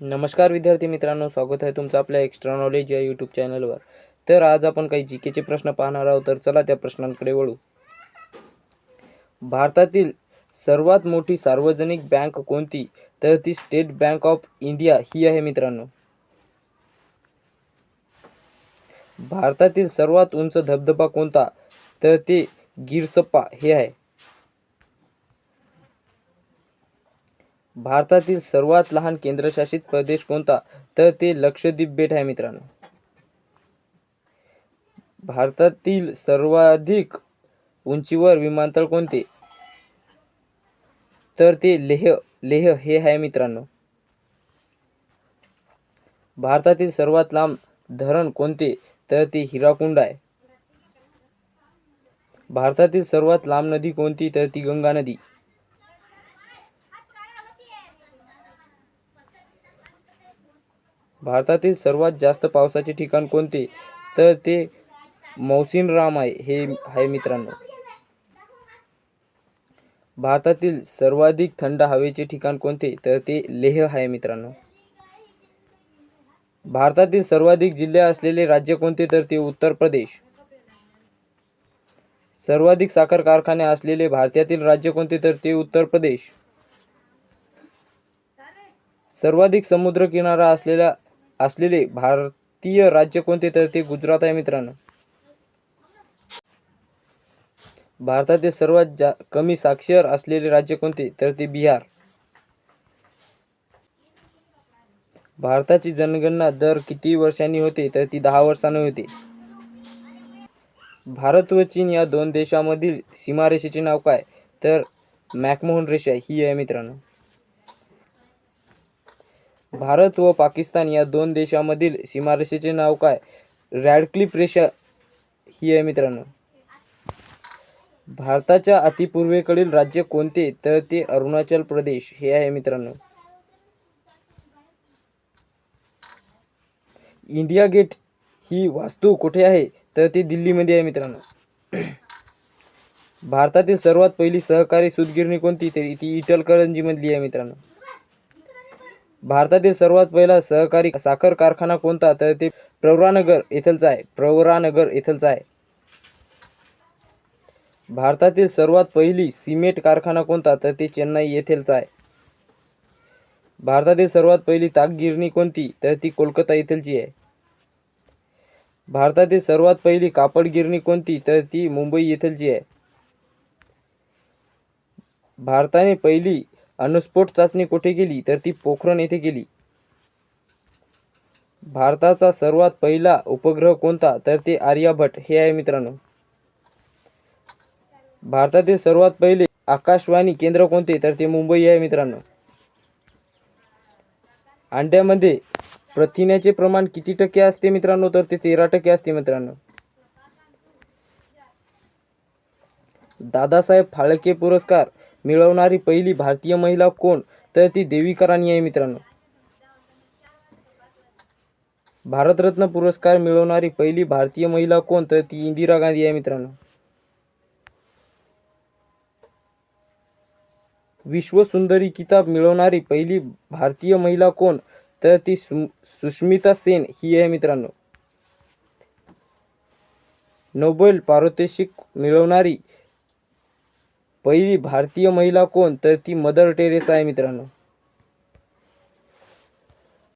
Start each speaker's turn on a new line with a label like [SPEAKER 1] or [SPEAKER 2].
[SPEAKER 1] नमस्कार विद्यार्थी मित्रांनो स्वागत आहे तुमचं आपल्या एक्स्ट्रा नॉलेज या यूट्यूब चॅनलवर तर आज आपण काही जी केचे प्रश्न पाहणार आहोत तर चला त्या प्रश्नांकडे वळू. भारतातील सर्वात मोठी सार्वजनिक बँक कोणती? तर ती स्टेट बँक ऑफ इंडिया ही आहे मित्रांनो. भारतातील सर्वात उंच धबधबा कोणता? तर ते गिरसप्पा हे आहे. भारतातील सर्वात लहान केंद्रशासित प्रदेश कोणता? तर ते लक्षद्वीप बेट आहे मित्रांनो. भारतातील सर्वाधिक उंचीवर विमानतळ कोणते? तर ते लेह लेह हे आहे मित्रांनो. भारतातील सर्वात लांब धरण कोणते? तर ते हिराकुंड आहे. भारतातील सर्वात लांब नदी कोणती? तर ती गंगा नदी. भारतातील सर्वात जास्त पावसाचे ठिकाण कोणते? तर ते मौसिनराम आहे हे आहे मित्रांनो. भारतातील सर्वाधिक थंड हवेचे ठिकाण कोणते? तर ते लेह आहे मित्रांनो. भारतातील सर्वाधिक जिल्हे असलेले राज्य कोणते? तर ते उत्तर प्रदेश. सर्वाधिक साखर कारखाने असलेले भारतातील राज्य कोणते? तर ते उत्तर प्रदेश. सर्वाधिक समुद्र किनारा असलेल्या असलेले भारतीय राज्य कोणते? तर ते गुजरात आहे मित्रांनो. भारतातील सर्वात जा कमी साक्षर असलेले राज्य कोणते? तर ते बिहार. भारताची जनगणना दर किती वर्षांनी होते? तर ती दहा वर्षांनी होते. भारत व चीन या दोन देशामधील सीमारेषेचे नाव काय? तर मॅकमोहन रेषा ही आहे मित्रांनो. भारत व पाकिस्तान या दोन देशामधील सीमारेषेचे नाव काय? रॅडक्लिप रेषा ही आहे मित्रांनो. भारताच्या अतिपूर्वेकडील राज्य कोणते? तर ते अरुणाचल प्रदेश हे आहे मित्रांनो. इंडिया गेट ही वास्तू कुठे आहे? तर ती दिल्लीमध्ये आहे मित्रांनो. भारतातील सर्वात पहिली सहकारी सूतगिरणी कोणती? तर ती इटलकरंजीमधली आहे मित्रांनो. भारतातील सर्वात पहिला सहकारी साखर कारखाना कोणता? तर ते प्रवरानगर येथलचा आहे. प्रवरानगर येथलचा आहे. भारतातील सर्वात पहिली सिमेंट कारखाना कोणता? तर ते चेन्नई येथेलचा आहे. भारतातील सर्वात पहिली ताकगिरणी कोणती? तर ती कोलकाता येथीलची आहे. भारतातील सर्वात पहिली कापड गिरणी कोणती? तर ती मुंबई येथीलची आहे. भारताने पहिली अणुस्फोट चाचणी कुठे केली? तर ती पोखरण येथे केली. भारताचा सर्वात पहिला उपग्रह कोणता? तर ते आर्यभट्ट हे आहे मित्रांनो. भारतातील सर्वात पहिले आकाशवाणी केंद्र कोणते? तर ते मुंबई आहे मित्रांनो. अंड्यामध्ये प्रथिन्याचे प्रमाण किती टक्के असते मित्रांनो? तर ते तेरा टक्के असते मित्रांनो. दादासाहेब फाळके पुरस्कार मिळवणारी पहिली भारतीय महिला कोण? तर ती देविका राणी आहे मित्रांनो. भारतरत्न पुरस्कार मिळवणारी पहिली भारतीय महिला कोण? तर ती इंदिरा गांधी आहे मित्रांनो. विश्वसुंदरी किताब मिळवणारी पहिली भारतीय महिला कोण? तर ती सुष्मिता सेन ही आहे मित्रांनो. नोबेल पारितोषिक मिळवणारी पहिली भारतीय महिला कोण? तर ती मदर टेरेसा आहे मित्रांनो.